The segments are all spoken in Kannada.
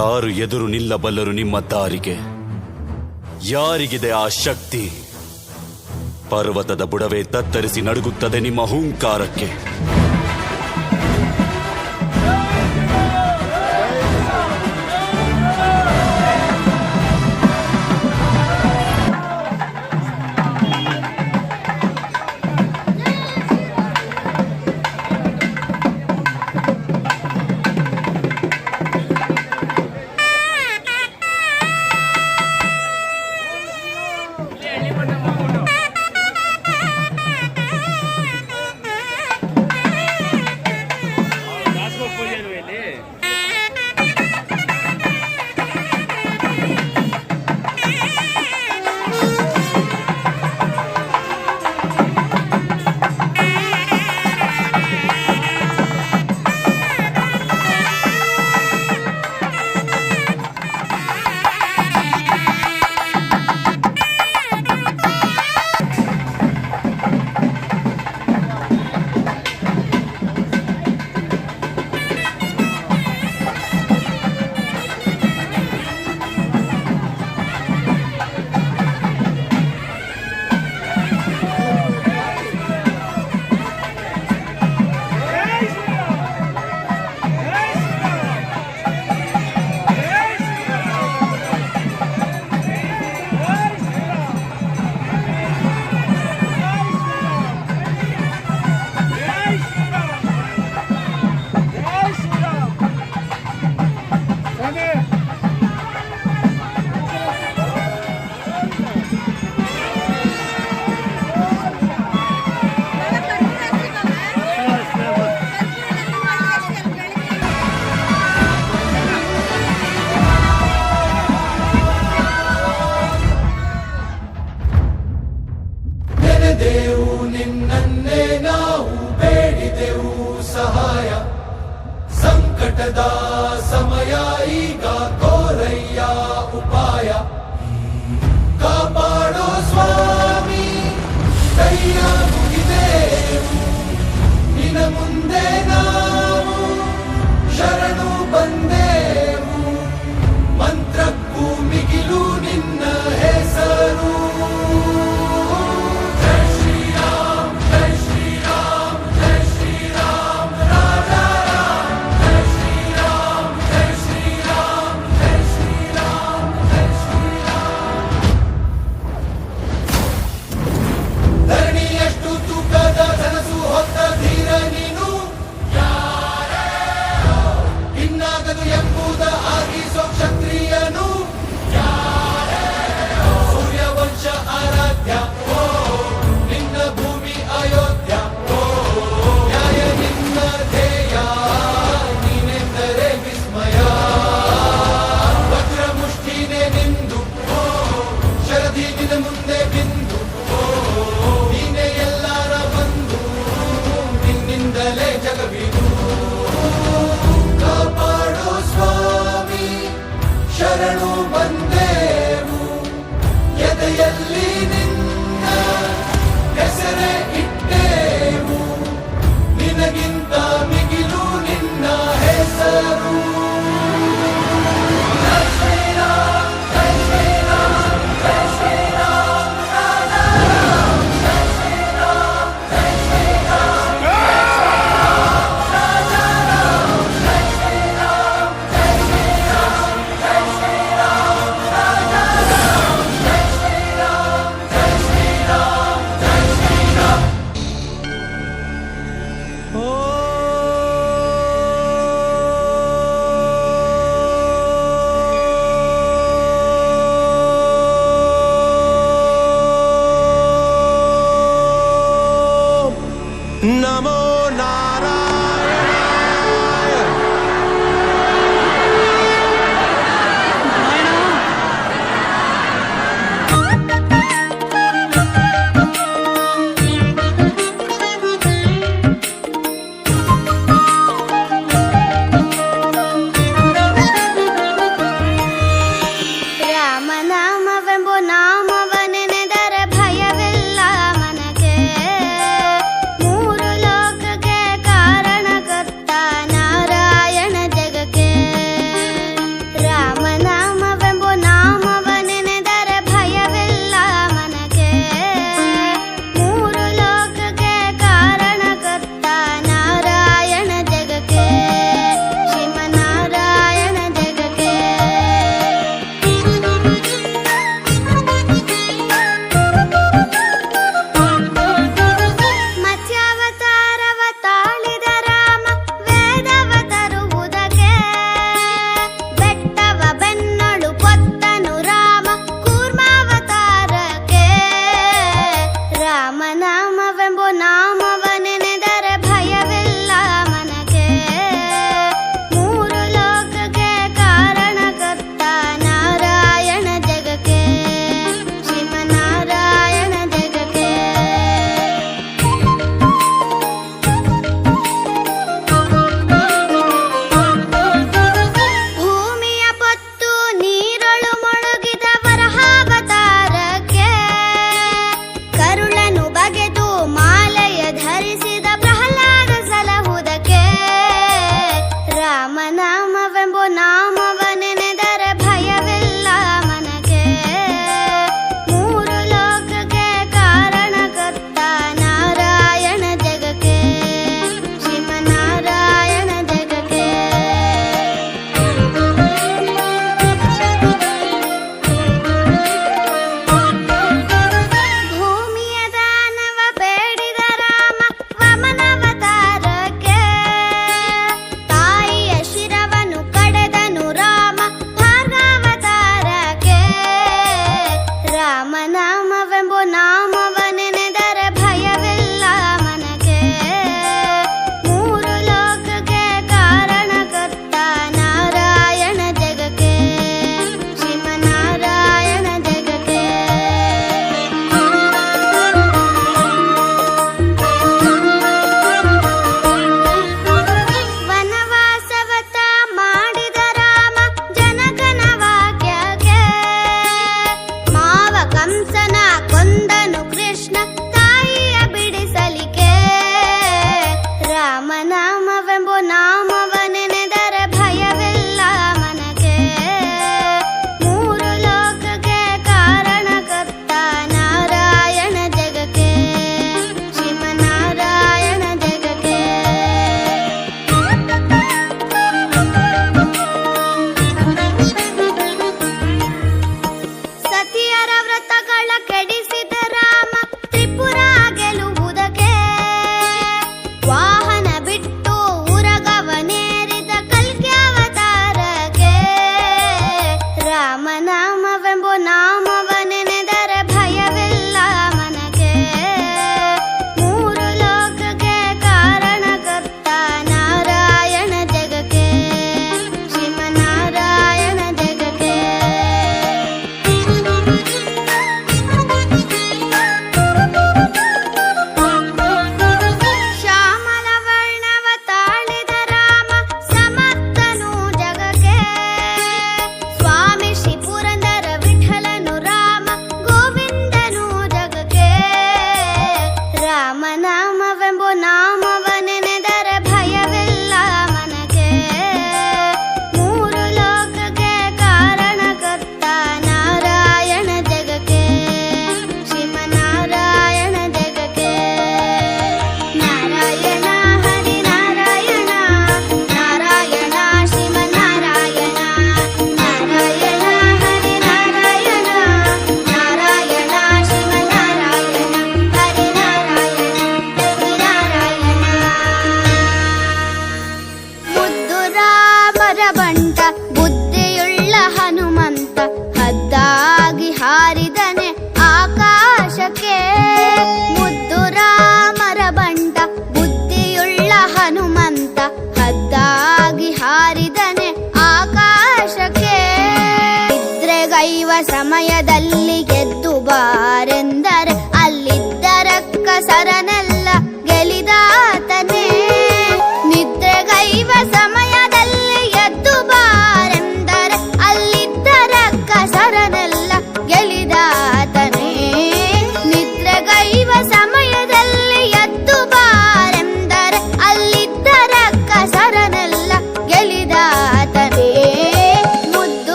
ಯಾರು ಎದುರು ನಿಲ್ಲಬಲ್ಲರು ನಿಮ್ಮ ದಾರಿಗೆ? ಯಾರಿಗಿದೆ ಆ ಶಕ್ತಿ? ಪರ್ವತದ ಬುಡವೇ ತತ್ತರಿಸಿ ನಡುಗುತ್ತದೆ ನಿಮ್ಮ ಹೂಂಕಾರಕ್ಕೆ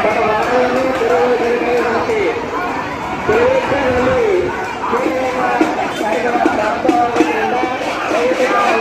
Thank you.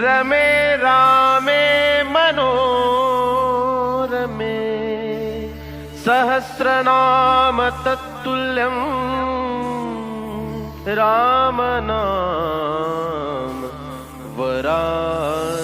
रमे रामे मनोरमे। सहस्रनाम तत्तुल्यम् रामनाम वरानने